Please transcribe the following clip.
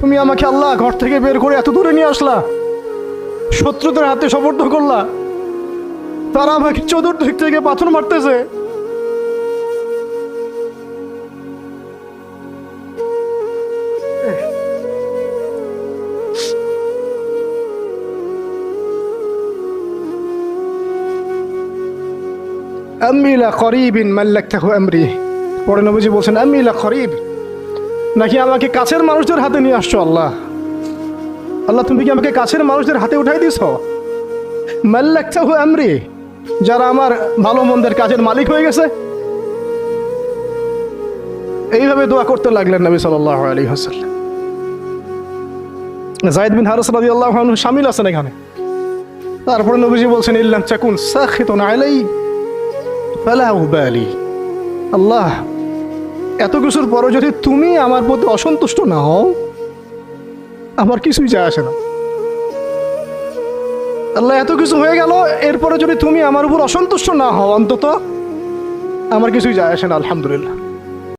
তুমি আমাকে আল্লাহ ঘর থেকে বের করে এত দূরে নিয়ে আসলা। শত্রুদের হাতে সমর্থ করলা। তারা আমাকে চতুর্দিক থেকে পাথর মারতেছে। আমিলা করিবিন মাল্লাক্তাহু আমরি। পরে নবীজি বলছেন আমিলা করিব। নাকি আমাকে কাছের মানুষদের হাতে নিয়ে আসছো আল্লাহ? আল্লাহ, তুমি কি আমাকে কাছের মানুষদের হাতে উঠাই দিছ মাল্লাক্তাহু আমরি, যারা আমার ভালো মন্দের কাজের মালিক হয়ে গেছে। এইভাবে দোয়া করতে লাগলেন নবী সাল্লাহ আলী হাসাল্লাম জায়দ বিন হারস রাদি আল্লাহ সামিল আছেন এখানে। তারপরে নবীজি বলছেন, ইল্লাম চাকুন সাখিতুন আলাই ফালা উবালি আল্লাহ এত কিছুর পরও যদি তুমি আমার প্রতি অসন্তুষ্ট না হও, আমার কিছুই যায় আসে না। আল্লাহ, এত কিছু হয়ে গেল, এরপরে যদি তুমি আমার উপর অসন্তুষ্ট না হও অন্তত, আমার কিছুই যায় আসে না, আলহামদুলিল্লাহ।